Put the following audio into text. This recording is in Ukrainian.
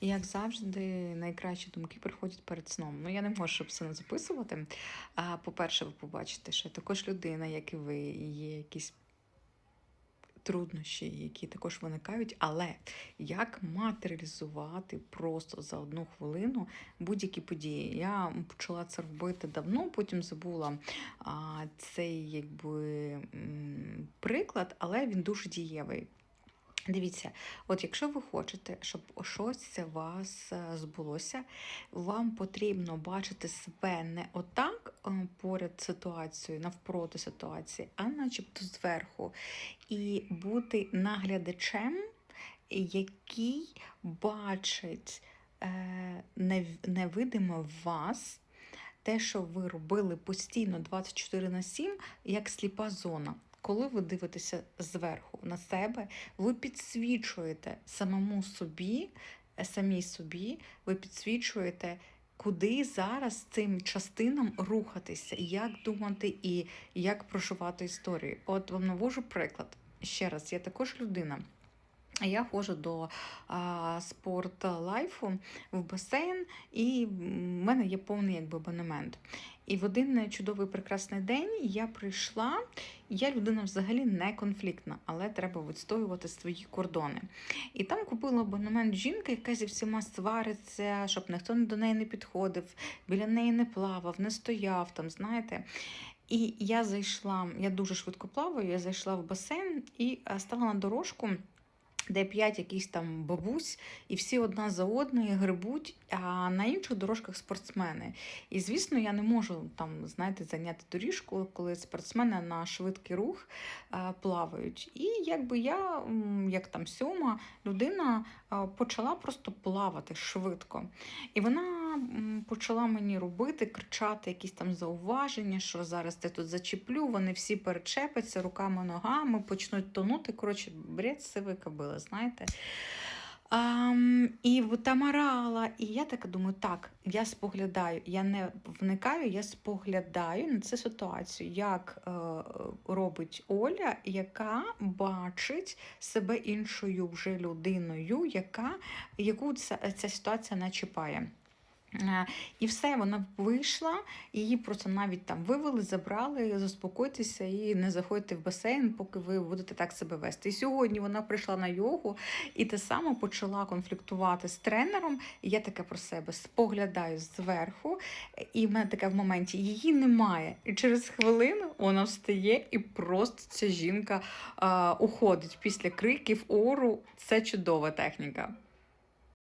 Як завжди, найкращі думки приходять перед сном. Ну, я не можу щоб це не записувати. А, по-перше, ви побачите, що також людина, як і ви, є якісь труднощі, які також виникають. Але як матеріалізувати просто за одну хвилину будь-які події? Я почала це робити давно, потім забула а, цей якби приклад, але він дуже дієвий. Дивіться, от якщо ви хочете, щоб щось вас е, збулося, вам потрібно бачити себе не отак е, поряд ситуацією, навпроти ситуації, а начебто зверху. І бути наглядачем, який бачить е, нев- невидимо вас. Те, що ви робили постійно 24 на 7, як сліпа зона. Коли ви дивитеся зверху на себе, ви підсвічуєте самому собі, е, самій собі, ви підсвічуєте, куди зараз цим частинам рухатися, як думати і як проживати історію. От вам навожу приклад. Ще раз, я також людина. Я ходжу до спорт лайфу в басейн, і в мене є повний якби абонемент. І в один чудовий прекрасний день я прийшла. Я людина взагалі не конфліктна, але треба відстоювати свої кордони. І там купила абонемент жінка, яка зі всіма свариться, щоб ніхто до неї не підходив, біля неї не плавав, не стояв там, знаєте. І я зайшла, я дуже швидко плаваю, я зайшла в басейн і стала на дорожку. Де п'ять якісь там бабусь, і всі одна за одною грибуть, а на інших дорожках спортсмени. І звісно, я не можу там, знаєте, зайняти доріжку, коли спортсмени на швидкий рух а, плавають. І якби я, як там сьома людина, а, почала просто плавати швидко. І вона почала мені робити, кричати якісь там зауваження, що зараз я тут зачеплю, вони всі перечепляться руками, ногами, почнуть тонути. Коротше, бред сивий кобили, знаєте. Ам, і там орала, і я так думаю, так, я споглядаю, я не вникаю, я споглядаю на цю ситуацію, як е, робить Оля, яка бачить себе іншою вже людиною, яка, яку ця, ця ситуація не чіпає. Е, І все, вона вийшла, її просто навіть там вивели, забрали, заспокойтеся і не заходьте в басейн, поки ви будете так себе вести. І сьогодні вона прийшла на йогу і те саме почала конфліктувати з тренером. І я таке про себе споглядаю зверху, і в мене таке в моменті її немає. І через хвилину вона встає, і просто ця жінка а, уходить після криків, ору. Це чудова техніка.